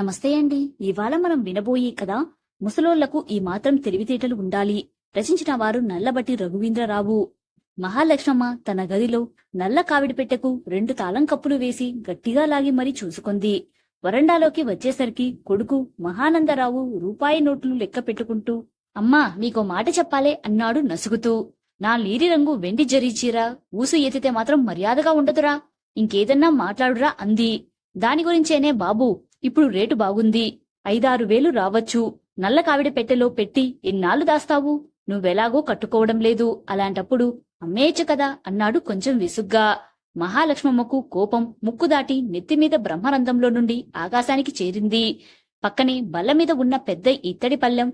నమస్తే అండి. ఇవాళ మనం వినబోయే కదా ముసలోళ్ళకు ఈ మాత్రం తెలివితేటలు ఉండాలి. రచించిన వారు నల్లబట్టి రఘువీంద్రరావు. మహాలక్ష్మమ్మ తన గదిలో నల్ల కావిడి పెట్టెకు రెండు తాళం కప్పులు వేసి గట్టిగా లాగి మరీ చూసుకుంది. వరండాలోకి వచ్చేసరికి కొడుకు మహానందరావు రూపాయి నోట్లు లెక్క పెట్టుకుంటూ అమ్మా మీకో మాట చెప్పాలే అన్నాడు నసుగుతూ. నా నీలి రంగు వెండి జరీచీరా ఊసు ఎత్తితే మాత్రం మర్యాదగా ఉండదురా. ఇంకేదన్నా మాట్లాడురా అంది. దాని గురించేనే బాబు ఇప్పుడు రేటు బాగుంది. ఐదారు వేలు రావచ్చు. నల్ల కావిడ పెట్టెలో పెట్టి ఎన్నాళ్ళు దాస్తావు? నువ్వెలాగో కట్టుకోవడం లేదు. అలాంటప్పుడు అమ్మేయచ్చు కదా అన్నాడు కొంచెం విసుగ్గా. మహాలక్ష్మమ్మకు కోపం ముక్కు దాటి నెత్తిమీద బ్రహ్మరంధంలో నుండి ఆకాశానికి చేరింది. పక్కనే బల్ల మీద ఉన్న పెద్ద ఇత్తడి పల్లెం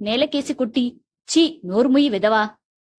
నేలకేసి కొట్టి ఛీ నోరుముయి విధవా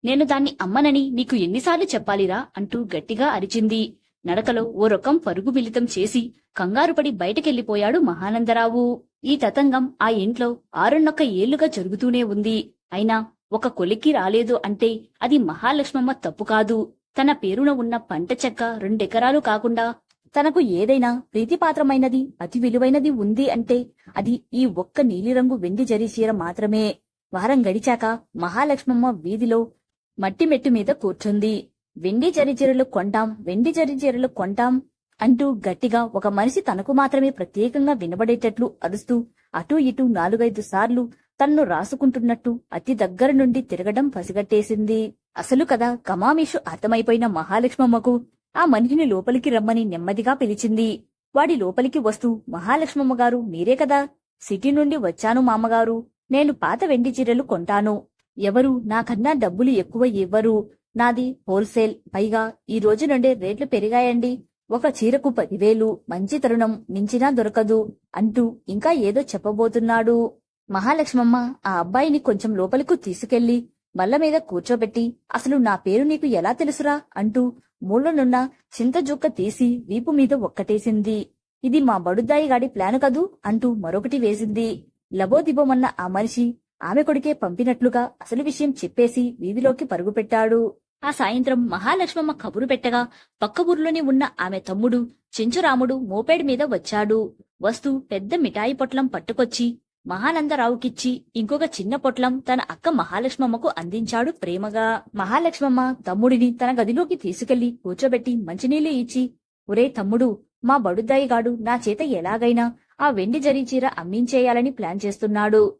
నేను దాన్ని అమ్మనని నీకు ఎన్నిసార్లు చెప్పాలిరా అంటూ గట్టిగా అరిచింది. నడకలో ఓ రకం పరుగు మిళితం చేసి కంగారుపడి బయటకెళ్ళిపోయాడు మహానందరావు. ఈ తతంగం ఆ ఇంట్లో ఆరున్నొక్క ఏళ్ళుగా జరుగుతూనే ఉంది. అయినా ఒక కొలిక్కి రాలేదు అంటే అది మహాలక్ష్మమ్మ తప్పు కాదు. తన పేరున ఉన్న పంట చెక్క రెండెకరాలు కాకుండా తనకు ఏదైనా ప్రీతిపాత్రమైనది అతి విలువైనది ఉంది అంటే అది ఈ ఒక్క నీలిరంగు వెండి జరీ చీర మాత్రమే. వారం గడిచాక మహాలక్ష్మమ్మ వీధిలో మట్టి మెట్టు మీద కూర్చుంది. వెండి జరిచీరలు కొంటాం వెండి జరిచీరలు కొంటాం అంటూ గట్టిగా ఒక మనిషి తనకు మాత్రమే ప్రత్యేకంగా వినబడేటట్లు అరుస్తూ అటూ ఇటూ నాలుగైదు సార్లు తన్ను రాసుకుంటున్నట్టు అతి దగ్గర నుండి తిరగడం పసిగట్టేసింది. అసలు కదా కమామీషు అర్థమైపోయిన మహాలక్ష్మమ్మకు ఆ మనిషిని లోపలికి రమ్మని నెమ్మదిగా పిలిచింది. వాడి లోపలికి వస్తూ మహాలక్ష్మమ్మ గారు మీరే కదా? సిటీ నుండి వచ్చాను మామగారు. నేను పాత వెండి చీరలు కొంటాను. ఎవరు? నాకన్నా డబ్బులు ఎక్కువ ఇవ్వరు. నాది హోల్సేల్. పైగా ఈ రోజు నుండే రేట్లు పెరిగాయండి. ఒక చీరకు పదివేలు మంచి తరుణం మించినా దొరకదు అంటూ ఇంకా ఏదో చెప్పబోతున్నాడు. మహాలక్ష్మమ్మ ఆ అబ్బాయిని కొంచెం లోపలికి తీసుకెళ్ళి బల్ల మీద కూర్చోబెట్టి అసలు నా పేరు నీకు ఎలా తెలుసురా? అంటూ మూలనున్న చింతజుక్క తీసి వీపు మీద ఒక్కటేసింది. ఇది మా బడుద్దాయి గాడి ప్లాను కదూ? అంటూ మరొకటి వేసింది. లబోదిబోమన్న ఆ మనిషి ఆమె కొడుకే పంపినట్లుగా అసలు విషయం చెప్పేసి వీధిలోకి పరుగుపెట్టాడు. ఆ సాయంత్రం మహాలక్ష్మమ్మ కబురు పెట్టగా పక్క ఊర్లోనే ఉన్న ఆమె తమ్ముడు చెంచురాముడు మోపేడ్ మీద వచ్చాడు. వస్తూ పెద్ద మిఠాయి పొట్లం పట్టుకొచ్చి మహానందరావుకిచ్చి ఇంకొక చిన్న పొట్లం తన అక్క మహాలక్ష్మమ్మకు అందించాడు ప్రేమగా. మహాలక్ష్మమ్మ తమ్ముడిని తన గదిలోకి తీసుకెళ్ళి కూర్చోబెట్టి మంచినీళ్ళు ఇచ్చి ఒరే తమ్ముడు మా బడుద్దాయి గాడు నా చేత ఎలాగైనా ఆ వెండి జరీ చీర అమ్మించేయాలని ప్లాన్ చేస్తున్నాడు.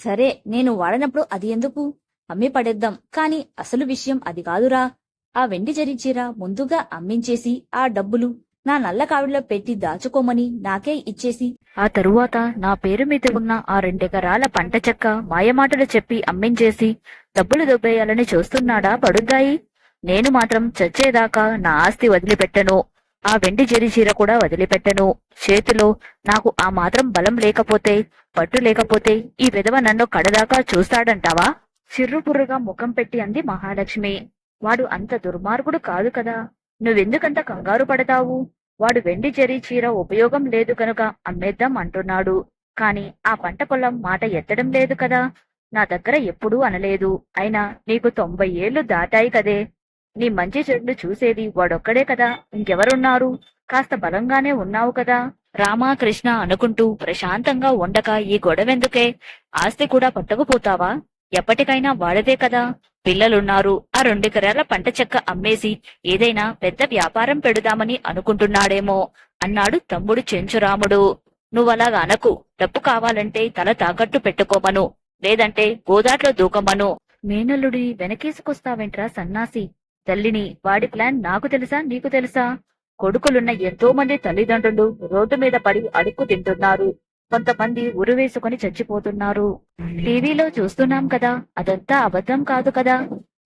సరే నేను వాడనప్పుడు అది ఎందుకు? అమ్మి పడేద్దాం. కాని అసలు విషయం అది కాదురా. ఆ వెండి జరీ ముందుగా అమ్మించేసి ఆ డబ్బులు నా నల్ల కావిడిలో పెట్టి దాచుకోమని నాకే ఇచ్చేసి ఆ తరువాత నా పేరు మీద ఉన్న ఆ రెండెకరాల పంట చెక్క మాయమాటలు చెప్పి అమ్మించేసి డబ్బులు దొబ్బేయాలని చూస్తున్నాడా పడుద్దాయి? నేను మాత్రం చచ్చేదాకా నా ఆస్తి వదిలిపెట్టను. ఆ వెండి జరి చీర కూడా వదిలిపెట్టను. చేతిలో నాకు ఆ మాత్రం బలం లేకపోతే పట్టు లేకపోతే ఈ విధవ నన్ను కడదాకా చూస్తాడంటావా? చిర్రుపుర్రుగా ముఖం పెట్టి అంది మహాలక్ష్మి. వాడు అంత దుర్మార్గుడు కాదు కదా. నువ్వెందుకంత కంగారు పడతావు? వాడు వెండి జరి చీర ఉపయోగం లేదు కనుక అమ్మేద్దాం అంటున్నాడు. కాని ఆ పంట పొలం మాట ఎత్తడం లేదు కదా. నా దగ్గర ఎప్పుడూ అనలేదు. అయినా నీకు తొంభై ఏళ్ళు దాటాయి కదే. నీ మంచి చెడులు చూసేది వాడొక్కడే కదా ఇంకెవరున్నారు? కాస్త బలంగానే ఉన్నావు కదా. రామా కృష్ణ అనుకుంటూ ప్రశాంతంగా ఉండక ఈ గొడవెందుకే? ఆస్తి కూడా పట్టుకుపోతావా? ఎప్పటికైనా వాడదే కదా. పిల్లలున్నారు ఆ రెండెకరాల పంట చెక్క అమ్మేసి ఏదైనా పెద్ద వ్యాపారం పెడుదామని అనుకుంటున్నాడేమో అన్నాడు తమ్ముడు చెంచురాముడు. నువ్వలాగా అనకు డబ్బు కావాలంటే తల తాకట్టు పెట్టుకోమను లేదంటే గోదాట్లో దూకమను. మేనల్లుడి వెనకేసుకొస్తావేంట్రా సన్నాసి? తల్లిని వాడి ప్లాన్ నాకు తెలుసా నీకు తెలుసా? కొడుకులున్న ఎంతో మంది తల్లిదండ్రులు రోడ్డు మీద పడి అడుక్కు తింటున్నారు. కొంతమంది ఉరివేసుకొని చచ్చిపోతున్నారు. టీవీలో చూస్తున్నాం కదా అదంతా అబద్ధం కాదు కదా.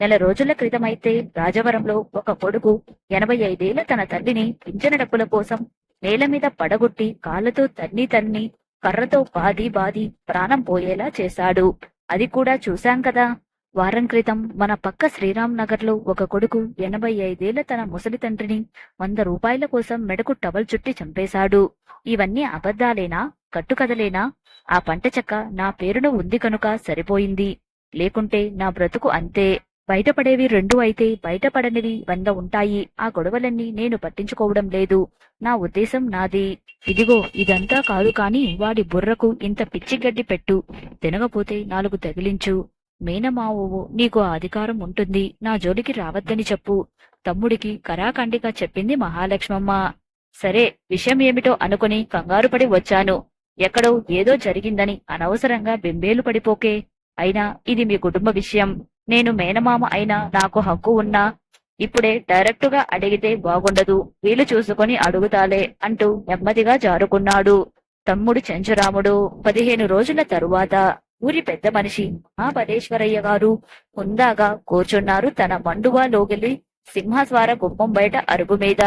నెల రోజుల క్రితమైతే రాజవరంలో ఒక కొడుకు ఎనభై ఐదేళ్ళ తన తల్లిని పింఛన డబ్బుల కోసం నేల మీద పడగొట్టి కాళ్ళతో తన్ని తన్ని కర్రతో బాది బాది ప్రాణం పోయేలా చేశాడు. అది కూడా చూశాం కదా. వారం క్రితం మన పక్క శ్రీరామ్ నగర్లో ఒక కొడుకు ఎనభై ఐదేళ్ళ తన ముసలి తండ్రిని వంద రూపాయల కోసం మెడకు టవల్ చుట్టి చంపేశాడు. ఇవన్నీ అబద్ధాలేనా? కట్టుకథలేనా? ఆ పంట చెక్క నా పేరున ఉంది కనుక సరిపోయింది. లేకుంటే నా బ్రతుకు అంతే. బయటపడేవి రెండు అయితే బయటపడనివి వంద ఉంటాయి. ఆ గొడవలన్నీ నేను పట్టించుకోవడం లేదు. నా ఉద్దేశం నాది. ఇదిగో ఇదంతా కాదు కాని వాడి బుర్రకు ఇంత పిచ్చి గడ్డి పెట్టు. తినకపోతే నాలుగు తగిలించు. మేనమావువు నీకు ఆ అధికారం ఉంటుంది. నా జోలికి రావద్దని చెప్పు. తమ్ముడికి కరాఖండిగా చెప్పింది మహాలక్ష్మమ్మ. సరే విషయం ఏమిటో అనుకుని కంగారుపడి వచ్చాను. ఎక్కడో ఏదో జరిగిందని అనవసరంగా బెంబేలు పడిపోకే. అయినా ఇది మీ కుటుంబ విషయం. నేను మేనమామ అయినా నాకు హక్కు ఉన్నా. ఇప్పుడే డైరెక్టుగా అడిగితే బాగుండదు. వీలు చూసుకొని అడుగుతాలే అంటూ నెమ్మదిగా జారుకున్నాడు. తమ్ముడు చెంచురాముడు పదిహేను రోజుల తరువాత ఊరి పెద్ద మనిషి మహాబలేశ్వరయ్య గారు హుందాగా కూర్చున్నారు. తన మండువా లోగిలి సింహస్వార గుమ్మం బయట అరుగు మీద.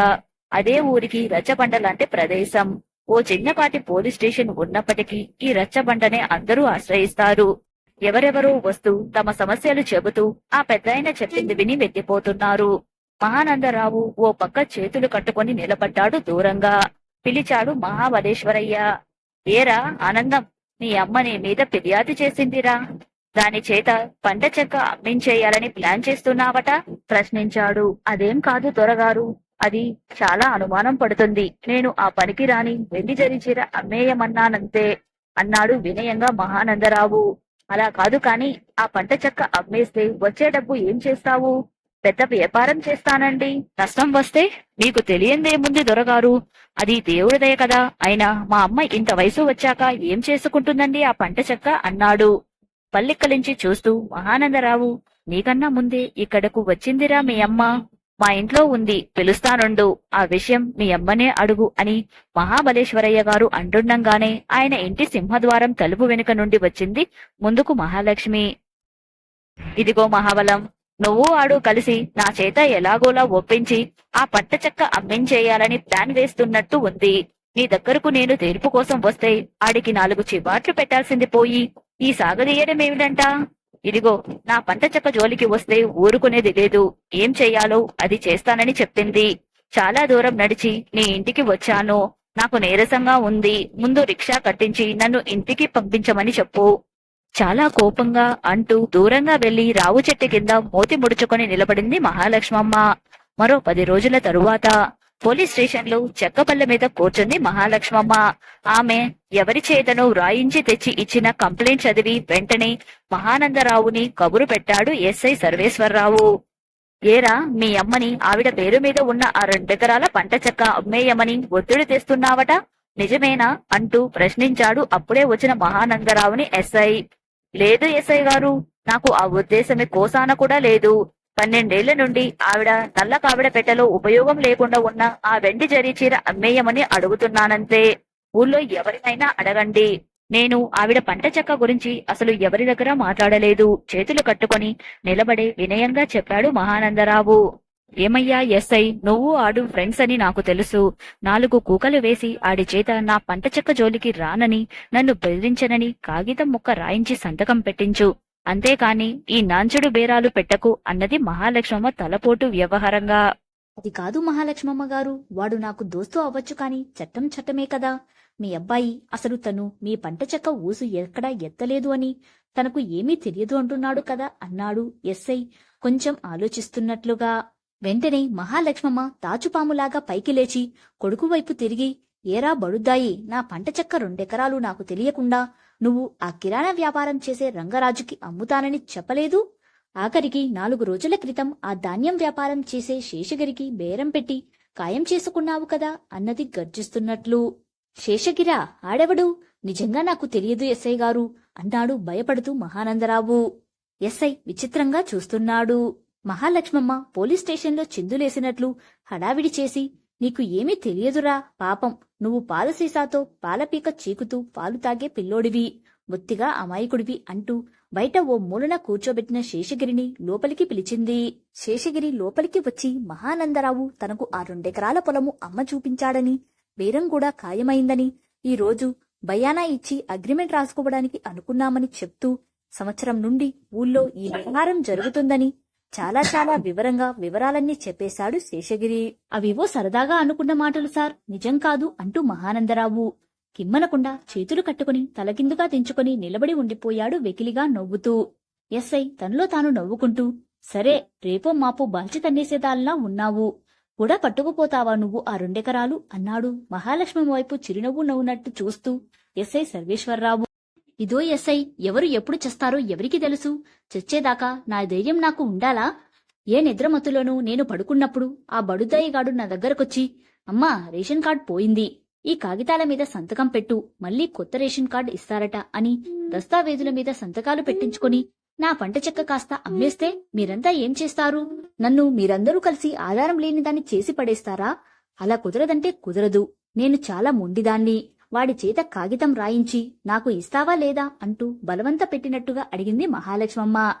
అదే ఊరికి రచ్చబండ లాంటి ప్రదేశం. ఓ చిన్నపాటి పోలీస్ స్టేషన్ ఉన్నప్పటికీ ఈ రచ్చబండనే అందరూ ఆశ్రయిస్తారు. ఎవరెవరో వస్తూ తమ సమస్యలు చెబుతూ ఆ పెద్దాయన చెప్పింది విని వెళ్ళిపోతున్నారు మహానందరావు ఓ పక్క చేతులు కట్టుకొని నిలబడ్డాడు దూరంగా. పిలిచాడు మహాబలేశ్వరయ్య ఏరా ఆనందం నీ అమ్మ నీ మీద ఫిర్యాదు చేసిందిరా. దాని చేత పంట చెక్క అమ్మించేయాలని ప్లాన్ చేస్తున్నావట? ప్రశ్నించాడు. అదేం కాదు త్వరగారు అది చాలా అనుమానం పడుతుంది. నేను ఆ పనికి రాని వెండి జరిచీర అమ్మేయమన్నానంతే అన్నాడు వినయంగా మహానందరావు. అలా కాదు కాని ఆ పంట చెక్క అమ్మేస్తే వచ్చే డబ్బు ఏం చేస్తావు? పెద్ద వ్యాపారం చేస్తానండి. నష్టం వస్తే మీకు తెలియందేముంది దొరగారు. అది దేవుడిదయ కదా. అయినా మా అమ్మ ఇంత వయసు వచ్చాక ఏం చేసుకుంటుందండి ఆ పంట చెక్క అన్నాడు. పల్లిక్కలించి చూస్తూ మహానందరావు నీకన్నా ముందే ఇక్కడకు వచ్చిందిరా మీ అమ్మ. మా ఇంట్లో ఉంది పిలుస్తానుండు. ఆ విషయం మీ అమ్మనే అడుగు అని మహాబలేశ్వరయ్య గారు అంటుండగానే ఆయన ఇంటి సింహద్వారం తలుపు వెనుక నుండి వచ్చింది ముందుకు మహాలక్ష్మి. ఇదిగో మహాబలం నువ్వు ఆడు కలిసి నా చేత ఎలాగోలా ఒప్పించి ఆ పట్ట చెక్క అమ్మించేయాలని ప్లాన్ వేస్తున్నట్టు ఉంది. నీ దగ్గరకు నేను తీర్పు కోసం వస్తే ఆడికి నాలుగు చివాట్లు పెట్టాల్సింది పోయి ఈ సాగదీయడమేమిటంట ఇదిగో నా పంట చెక్క జోలికి వస్తే ఊరుకునేది లేదు. ఏం చెయ్యాలో అది చేస్తానని చెప్పింది. చాలా దూరం నడిచి నీ ఇంటికి వచ్చాను. నాకు నీరసంగా ఉంది. ముందు రిక్షా కట్టించి నన్ను ఇంటికి పంపించమని చెప్పు. చాలా కోపంగా అంటూ దూరంగా వెళ్ళి రావు చెట్టు కింద మోతి ముడుచుకొని నిలబడింది మహాలక్ష్మమ్మ. మరో పది రోజుల తరువాత పోలీస్ స్టేషన్లో చెక్కపల్లె మీద కూర్చుంది మహాలక్ష్మమ్మ. ఆమె ఎవరి చేతను రాయించి తెచ్చి ఇచ్చిన కంప్లైంట్ చదివి వెంటనే మహానందరావుని కబురు పెట్టాడు ఎస్ఐ సర్వేశ్వరరావు. ఏరా మీ అమ్మని ఆవిడ పేరు మీద ఉన్న ఆ రెండెకరాల పంట చెక్క అమ్మేయమని ఒత్తిడి తెస్తున్నావట? నిజమేనా? అంటూ ప్రశ్నించాడు అప్పుడే వచ్చిన మహానందరావుని ఎస్ఐ. లేదు ఎస్ఐ గారు నాకు ఆ ఉద్దేశమే కోసాన కూడా లేదు. పన్నెండేళ్ళ నుండి ఆవిడ నల్ల కావిడ పెట్టలో ఉపయోగం లేకుండా ఉన్న ఆ వెండి జరీ చీర అమ్మేయమని అడుగుతున్నానంతే. ఊళ్ళో ఎవరినైనా అడగండి. నేను ఆవిడ పంట చెక్క గురించి అసలు ఎవరి దగ్గర మాట్లాడలేదు. చేతులు కట్టుకొని నిలబడే వినయంగా చెప్పాడు మహానందరావు. ఏమయ్యా ఎస్ఐ? నువ్వు ఆడు ఫ్రెండ్స్ అని నాకు తెలుసు. నాలుగు కూకలు వేసి ఆడి చేత నా పంట చెక్క జోలికి రానని నన్ను బెదిరించనని కాగితం ముక్క రాయించి సంతకం పెట్టించు. అంతేకాని ఈ నాంచుడు బేరాలు పెట్టకు అన్నది మహాలక్ష్మమ్మ తలపోటు వ్యవహారంగా. అది కాదు మహాలక్ష్మమ్మ గారు వాడు నాకు దోస్తు అవ్వచ్చు కాని చట్టం చట్టమే కదా. మీ అబ్బాయి అసలు తను మీ పంట చెక్క ఊసు ఎక్కడా ఎత్తలేదు అని తనకు ఏమీ తెలియదు అంటున్నాడు కదా అన్నాడు ఎస్ఐ కొంచెం ఆలోచిస్తున్నట్లుగా. వెంటనే మహాలక్ష్మమ్మ తాచుపాములాగా పైకి లేచి కొడుకు వైపు తిరిగి ఏరా బడుద్దాయి నా పంట చెక్క రెండెకరాలు నాకు తెలియకుండా నువ్వు ఆ కిరాణా వ్యాపారం చేసే రంగరాజుకి అమ్ముతానని చెప్పలేదు ఆఖరికి నాలుగు రోజుల క్రితం ఆ ధాన్యం వ్యాపారం చేసే శేషగిరికి బేరం పెట్టి ఖాయం చేసుకున్నావు కదా అన్నది గర్జిస్తున్నట్లు. శేషగిరా ఆడెవడు? నిజంగా నాకు తెలియదు ఎస్ఐ గారు అన్నాడు భయపడుతూ మహానందరావు. ఎస్ఐ విచిత్రంగా చూస్తున్నాడు. మహాలక్ష్మమ్మ పోలీస్ స్టేషన్లో చిందులేసినట్లు హడావిడి చేసి నీకు ఏమీ తెలియదురా పాపం నువ్వు పాలసీసాతో పాలపీక చీకుతూ పాలు తాగే పిల్లోడివి బొత్తిగా అమాయకుడివి అంటూ బయట ఓ మూలన కూర్చోబెట్టిన శేషగిరిని లోపలికి పిలిచింది. శేషగిరి లోపలికి వచ్చి మహానందరావు తనకు ఆ రెండెకరాల పొలము అమ్మ చూపించాడని బేరం కూడా ఖాయమైందని ఈ రోజు బయానా ఇచ్చి అగ్రిమెంట్ రాసుకోవడానికి అనుకున్నామని చెప్తూ సంవత్సరం నుండి ఊళ్ళో ఈ వ్యవహారం జరుగుతుందని చాలా చాలా వివరంగా వివరాలన్నీ చెప్పేశాడు శేషగిరి. అవేవో సరదాగా అనుకున్న మాటలు సార్. నిజం కాదు అంటూ మహానందరావు. కిమ్మనకుండా చేతులు కట్టుకుని తలకిందుగా దించుకుని నిలబడి ఉండిపోయాడు వెకిలిగా నవ్వుతూ. ఎస్ఐ తనలో తాను నవ్వుకుంటూ సరే రేపో మాపో బాల్చి తన్నేసేదాల్లా ఉన్నావు. కూడా పట్టుకుపోతావా నువ్వు ఆ రెండెకరాలు? అన్నాడు. మహాలక్ష్మి వైపు చిరునవ్వు నవ్వునట్టు చూస్తూ ఎస్ఐ సర్వేశ్వరరావు. ఇదో ఎస్ఐ ఎవరు ఎప్పుడు చేస్తారో ఎవరికి తెలుసు? చచ్చేదాకా నా ధైర్యం నాకు ఉండాలా? ఏ నిద్రమతులోనూ నేను పడుకున్నప్పుడు ఆ బడుదాయిగాడు నా దగ్గరకొచ్చి అమ్మా రేషన్ కార్డ్ పోయింది. ఈ కాగితాల మీద సంతకం పెట్టు. మళ్ళీ కొత్త రేషన్ కార్డ్ ఇస్తారట అని దస్తావేజుల మీద సంతకాలు పెట్టించుకొని నా పంట చెక్క కాస్త అమ్మేస్తే మీరంతా ఏం చేస్తారు? నన్ను మీరందరూ కలిసి ఆధారం లేని దాన్ని చేసి పడేస్తారా? అలా కుదరదంటే కుదరదు. నేను చాలా మొండిదాన్ని. వాడి చేత కాగితం రాయించి నాకు ఇస్తావా లేదా అంటూ బలవంత పెట్టినట్టుగా అడిగింది మహాలక్ష్మమ్మ.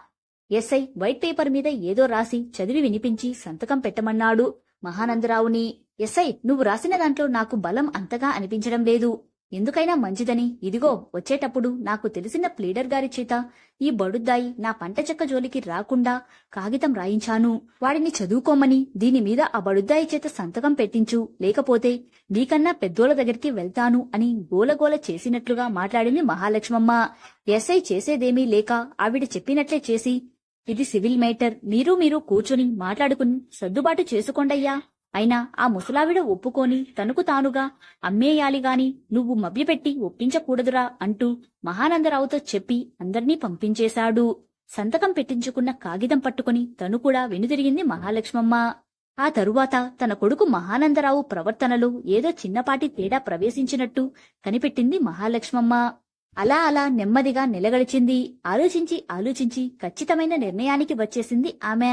ఎస్ఐ వైట్ పేపర్ మీద ఏదో రాసి చదివి వినిపించి సంతకం పెట్టమన్నాడు మహానందరావుని. ఎస్ఐ నువ్వు రాసిన దాంట్లో నాకు బలం అంతగా అనిపించడం లేదు. ఎందుకైనా మంచిదని. ఇదిగో వచ్చేటప్పుడు నాకు తెలిసిన ప్లీడర్ గారి చేత ఈ బడుద్దాయి నా పంట చెక్క జోలికి రాకుండా కాగితం రాయించాను. వాడిని చదువుకోమని దీని మీద ఆ బడుద్దాయి చేత సంతకం పెట్టించు. లేకపోతే నీకన్నా పెద్దోళ్ళ దగ్గరికి వెళ్తాను అని గోలగోల చేసినట్లుగా మాట్లాడింది మహాలక్ష్మమ్మ. ఎస్ఐ చేసేదేమీ లేక ఆవిడ చెప్పినట్లే చేసి ఇది సివిల్ మేటర్. మీరు మీరు కూర్చుని మాట్లాడుకుని సర్దుబాటు చేసుకోండయ్యా. అయినా ఆ ముసలావిడ ఒప్పుకొని తనకు తానుగా అమ్మేయాలిగాని నువ్వు మభ్యపెట్టి ఒప్పించకూడదురా అంటూ మహానందరావుతో చెప్పి అందర్నీ పంపించేశాడు. సంతకం పెట్టించుకున్న కాగితం పట్టుకుని తను కూడా వెనుదిరిగింది మహాలక్ష్మమ్మ. ఆ తరువాత తన కొడుకు మహానందరావు ప్రవర్తనలో ఏదో చిన్నపాటి తేడా ప్రవేశించినట్టు కనిపెట్టింది మహాలక్ష్మమ్మ. అలా అలా నెమ్మదిగా నిలగడిచింది. ఆలోచించి ఆలోచించి ఖచ్చితమైన నిర్ణయానికి వచ్చేసింది ఆమె.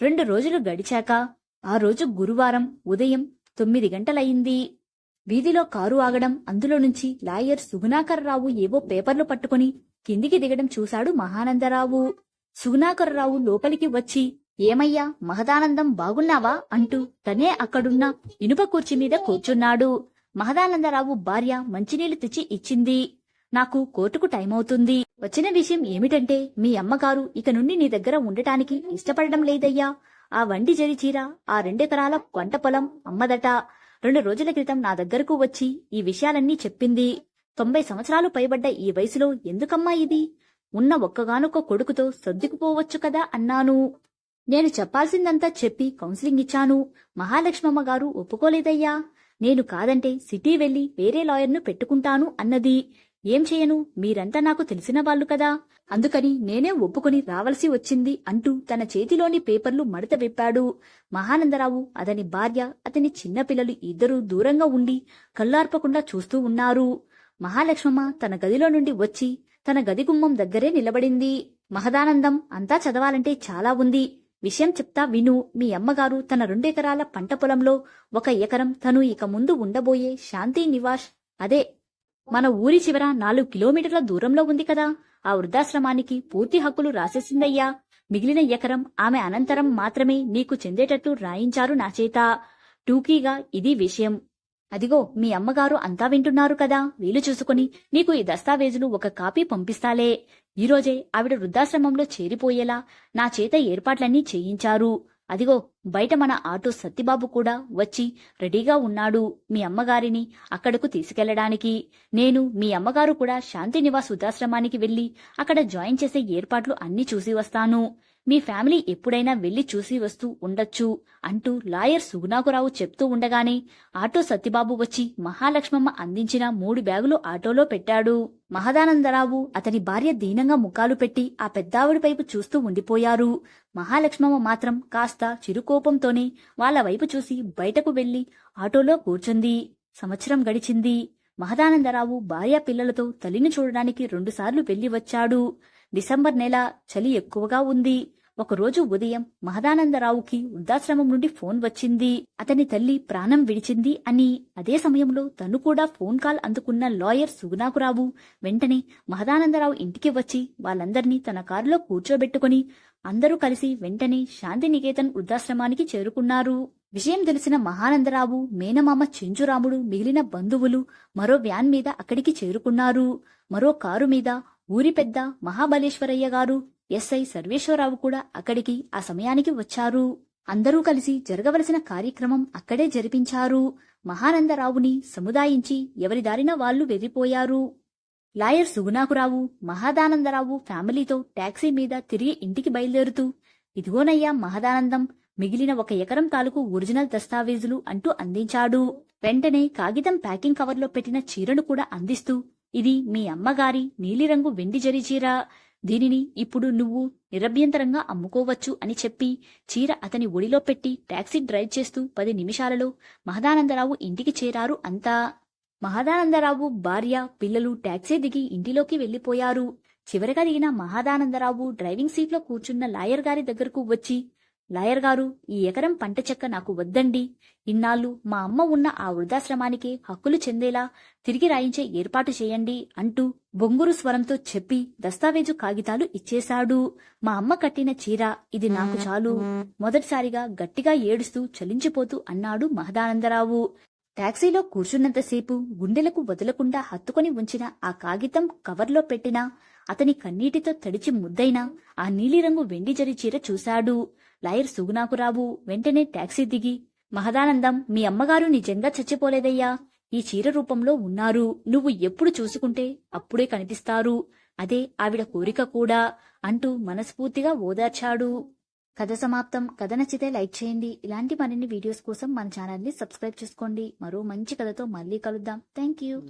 రెండు రోజులు గడిచాక ఆ రోజు గురువారం ఉదయం తొమ్మిది గంటలయింది వీధిలో కారు ఆగడం అందులో నుంచి లాయర్ సుగుణాకర్రావు ఏవో పేపర్లు పట్టుకుని కిందికి దిగడం చూశాడు మహానందరావు. సుగుణాకర్రావు లోపలికి వచ్చి ఏమయ్యా మహదానందం బాగున్నావా? అంటూ తనే అక్కడున్న ఇనుప కుర్చీ మీద కూర్చున్నాడు. మహదానందరావు భార్య మంచినీళ్ళు తెచ్చి ఇచ్చింది. నాకు కోర్టుకు టైం అవుతుంది వచ్చిన విషయం ఏమిటంటే మీ అమ్మగారు ఇక నుండి నీ దగ్గర ఉండటానికి ఇష్టపడడం లేదయ్యా. ఆ వండి జరి చీర ఆ రెండెకరాల పంట పొలం అమ్మదట. రెండు రోజుల క్రితం నా దగ్గరకు వచ్చి ఈ విషయాలన్నీ చెప్పింది. తొంభై సంవత్సరాలు పైబడ్డ ఈ వయసులో ఎందుకమ్మా ఇది? ఉన్న ఒక్కగానొక్క కొడుకుతో సర్దుకుపోవచ్చు కదా అన్నాను. నేను చెప్పాల్సిందంతా చెప్పి కౌన్సిలింగ్ ఇచ్చాను. మహాలక్ష్మమ్మ గారు ఒప్పుకోలేదయ్యా. నేను కాదంటే సిటీ వెళ్ళి వేరే లాయర్ను పెట్టుకుంటాను అన్నది. ఏం చేయను? మీరంతా నాకు తెలిసిన వాళ్ళు కదా. అందుకని నేనే ఒప్పుకొని రావలసి వచ్చింది అంటూ తన చేతిలోని పేపర్లు మడత విప్పాడు. మహానందరావు అతని భార్య అతని చిన్నపిల్లలు ఇద్దరూ దూరంగా ఉండి కళ్ళార్పకుండా చూస్తూ ఉన్నారు. మహాలక్ష్మమ్మ తన గదిలో నుండి వచ్చి తన గది గుమ్మం దగ్గరే నిలబడింది. మహదానందం అంతా చదవాలంటే చాలా ఉంది. విషయం చెప్తా విను. మీ అమ్మగారు తన రెండెకరాల పంట పొలంలో ఒక ఎకరం తను ఇక ముందు ఉండబోయే శాంతి నివాస్ అదే మన ఊరి చివర నాలుగు కిలోమీటర్ల దూరంలో ఉంది కదా. ఆ వృద్ధాశ్రమానికి పూర్తి హక్కులు రాసేసిందయ్యా. మిగిలిన ఎకరం ఆమె అనంతరం మాత్రమే నీకు చెందేటట్లు రాయించారు నా చేత. టూకీగా ఇది విషయం. అదిగో మీ అమ్మగారు అంతా వింటున్నారు కదా. వీలు చూసుకుని నీకు ఈ దస్తావేజులు ఒక కాపీ పంపిస్తాలే. ఈరోజే ఆవిడ వృద్ధాశ్రమంలో చేరిపోయేలా నా చేత ఏర్పాట్లన్నీ చేయించారు. అదిగో బయట మన ఆటో సత్తిబాబు కూడా వచ్చి రెడీగా ఉన్నాడు మీ అమ్మగారిని అక్కడకు తీసుకెళ్ళడానికి. నేను మీ అమ్మగారు కూడా శాంతి నివాస్ వృద్ధాశ్రమానికి వెళ్ళి అక్కడ జాయిన్ చేసే ఏర్పాట్లు అన్నీ చూసి వస్తాను. మీ ఫ్యామిలీ ఎప్పుడైనా వెళ్ళి చూసి వస్తూ ఉండొచ్చు అంటూ లాయర్ సుగుణాకురావు చెప్తూ ఉండగానే ఆటో సత్తిబాబు వచ్చి మహాలక్ష్మమ్మ అందించిన మూడు బ్యాగులు ఆటోలో పెట్టాడు. మహదానందరావు అతని భార్య దీనంగా ముఖాలు పెట్టి ఆ పెద్దావిడి వైపు చూస్తూ ఉండిపోయారు. మహాలక్ష్మమ్మ మాత్రం కాస్త చిరుకోపంతోనే వాళ్ళ వైపు చూసి బయటకు వెళ్ళి ఆటోలో కూర్చుంది. సంవత్సరం గడిచింది. మహదానందరావు భార్య పిల్లలతో తల్లిని చూడడానికి రెండుసార్లు వెళ్ళి వచ్చాడు. డిసెంబర్ నెల చలి ఎక్కువగా ఉంది. ఒకరోజు ఉదయం మహదానందరావుకి వృద్ధాశ్రమం నుండి ఫోన్ వచ్చింది. అతని తల్లి ప్రాణం విడిచింది అని అదే సమయంలో తను కూడా ఫోన్ కాల్ అందుకున్న లాయర్ సుగుణాకురావు వెంటనే మహదానందరావు ఇంటికి వచ్చి వాళ్ళందర్నీ తన కారులో కూర్చోబెట్టుకుని అందరూ కలిసి వెంటనే శాంతినికేతన్ వృద్ధాశ్రమానికి చేరుకున్నారు. విషయం తెలిసిన మహానందరావు మేనమామ చెంచురాముడు మిగిలిన బంధువులు మరో వ్యాన్ మీద అక్కడికి చేరుకున్నారు. మరో కారు మీద ఊరి పెద్ద మహాబలేశ్వరయ్య గారు ఎస్ఐ సర్వేశ్వరరావు కూడా అక్కడికి ఆ సమయానికి వచ్చారు. అందరూ కలిసి జరగవలసిన కార్యక్రమం అక్కడే జరిపించారు. మహానందరావుని సముదాయించి ఎవరి దారిన వాళ్ళు వెళ్ళిపోయారు లాయర్ సుగుణాకురావు మహాదానందరావు ఫ్యామిలీతో టాక్సీ మీద తిరిగి ఇంటికి బయలుదేరుతూ ఇదిగోనయ్యా మహదానందం మిగిలిన ఒక ఎకరం తాలూకు ఒరిజినల్ దస్తావేజులు అంటూ అందించాడు. వెంటనే కాగితం ప్యాకింగ్ కవర్లో పెట్టిన చీరను కూడా అందిస్తూ ఇది మీ అమ్మగారి నీలిరంగు వెండి జరి చీర. దీనిని ఇప్పుడు నువ్వు నిరభ్యంతరంగా అమ్ముకోవచ్చు అని చెప్పి చీర అతని ఒడిలో పెట్టి టాక్సీ డ్రైవ్ చేస్తూ పది నిమిషాలలో మహదానందరావు ఇంటికి చేరారు అంతా. మహదానందరావు భార్య పిల్లలు టాక్సీ దిగి ఇంటిలోకి వెళ్ళిపోయారు చివరిగా దిగిన మహదానందరావు డ్రైవింగ్ సీట్లో కూర్చున్న లాయర్ గారి దగ్గరకు వచ్చి లాయర్ గారు ఈ ఎకరం పంట చెక్క నాకు వద్దండి. ఇన్నాళ్ళు మా అమ్మ ఉన్న ఆ వృద్ధాశ్రమానికి హక్కులు చెందేలా తిరిగి రాయించే ఏర్పాటు చేయండి అంటూ బొంగురు స్వరంతో చెప్పి దస్తావేజు కాగితాలు ఇచ్చేశాడు. మా అమ్మ కట్టిన చీర ఇది నాకు చాలు. మొదటిసారిగా గట్టిగా ఏడుస్తూ చలించిపోతూ అన్నాడు మహదానందరావు. టాక్సీలో కూర్చున్నంతసేపు గుండెలకు వదలకుండా హత్తుకొని ఉంచిన ఆ కాగితం కవర్లో పెట్టిన అతని కన్నీటితో తడిచి ముద్దైన ఆ నీలిరంగు వెండి జరి చీర చూశాడు. లాయర్ సుగునాకురావు వెంటనే టాక్సీ దిగి మహదానందం మీ అమ్మగారు నిజంగా చచ్చిపోలేదయ్యా. ఈ చీర రూపంలో ఉన్నారు. నువ్వు ఎప్పుడు చూసుకుంటే అప్పుడే కనిపిస్తారు. అదే ఆవిడ కోరిక కూడా అంటూ మనస్ఫూర్తిగా ఓదార్చాడు. కథ సమాప్తం. కథ నచ్చితే లైక్ చేయండి. ఇలాంటి మరిన్ని వీడియోస్ కోసం మన ఛానల్ని సబ్స్క్రైబ్ చేసుకోండి. మరో మంచి కథతో మళ్ళీ కలుద్దాం. Thank you